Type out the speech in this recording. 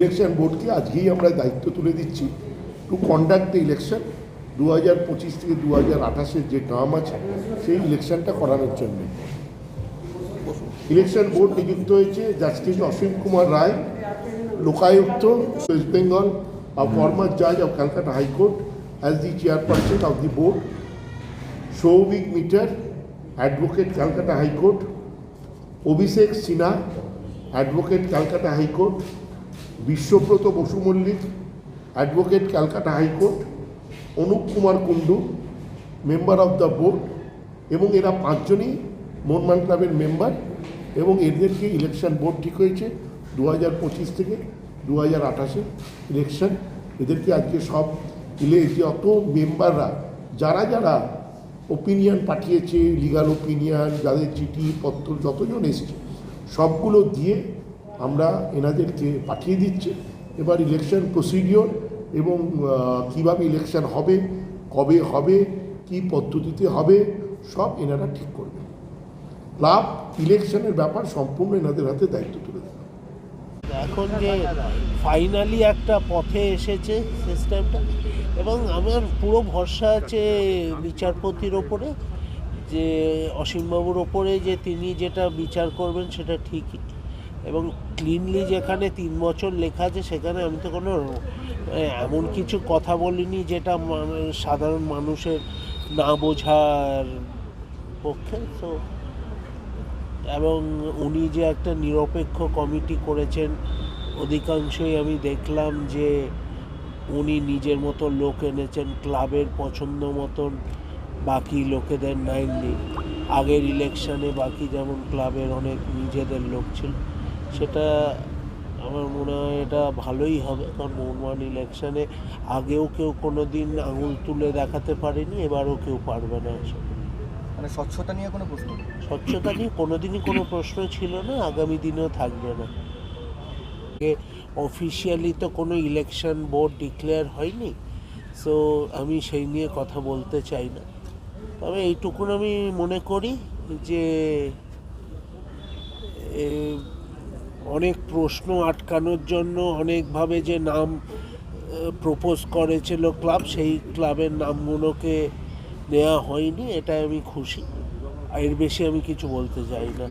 Election বোর্ডকে আজকেই আমরা দায়িত্ব তুলে দিচ্ছি টু কন্ডাক্ট দ্য ইলেকশন দু হাজার পঁচিশ থেকে দু হাজার আঠাশের যে টার্ম আছে সেই ইলেকশনটা করানোর জন্য। ইলেকশন বোর্ড নিযুক্ত হয়েছে justice Asim Kumar Roy Lokayukta west Bengal a former জাজ of Calcutta high court as the chairperson of the board, Shovik Mitter, advocate Calcutta High Abhishek Sinha advocate Calcutta high court Biswabrata Basu Mallick advocate Calcutta high court, Anup Kumar Kundu member of the board এবং এরা পাঁচজনই মনমান ক্লাবের member এবং এদেরকে election board ঠিক হয়েছে দু হাজার পঁচিশ থেকে দু হাজার আঠাশে ইলেকশন এদেরকে আজকে সব ইলে যত মেম্বাররা যারা যারা ওপিনিয়ন পাঠিয়েছে লিগাল ওপিনিয়ন যাদের চিঠি, পত্র যতজন এসছে, সবগুলো দিয়ে আমরা এনাদেরকে পাঠিয়ে দিচ্ছি। এবার ইলেকশন প্রসিডিওর এবং কীভাবে ইলেকশন হবে, কবে হবে, কি পদ্ধতিতে হবে, সব এনারা ঠিক করবে। ক্লাব ইলেকশনের ব্যাপার সম্পূর্ণ এনাদের হাতে দায়িত্ব তুলে দেবে। এখন যে ফাইনালি একটা পথে এসেছে সিস্টেমটা এবং আমার পুরো ভরসা আছে বিচারপতির ওপরে, যে অসীমবাবুর ওপরে যে তিনি যেটা বিচার করবেন সেটা ঠিকই। এবং ক্লিনলি যেখানে তিন বছর লেখা আছে, সেখানে আমি তো কোনো এমন কিছু কথা বলিনি যেটা সাধারণ মানুষের না বোঝার পক্ষে তো এবং উনি যে একটা নিরপেক্ষ কমিটি করেছেন, অধিকাংশই আমি দেখলাম যে উনি নিজের মতো লোক এনেছেন, ক্লাবের পছন্দ মতন, বাকি লোকেদের নেননি আগের ইলেকশনে বাকি যেমন ক্লাবের অনেক নিজেদের লোক ছিল। সেটা আমার মনে হয় এটা ভালোই হবে কারণ মোহনবাগান ইলেকশানে আগেও কেউ কোনো দিন আঙুল তুলে দেখাতে পারেনি এবারও কেউ পারবে না মানে স্বচ্ছতা নিয়ে কোনো প্রশ্ন? স্বচ্ছতা নিয়ে কোনোদিনই কোনো প্রশ্ন ছিল না আগামী দিনেও থাকবে না। অফিসিয়ালি তো কোনো ইলেকশন বোর্ড ডিক্লেয়ার হয়নি সো আমি সেই নিয়ে কথা বলতে চাই না। তবে এইটুকুন আমি মনে করি যে অনেক প্রশ্ন আটকানোর জন্য অনেকভাবে যে নাম প্রপোজ করেছিল ক্লাব সেই ক্লাবের নামগুলোকে নেওয়া হয়নি এটা আমি খুশি। এর বেশি আমি কিছু বলতে চাই না।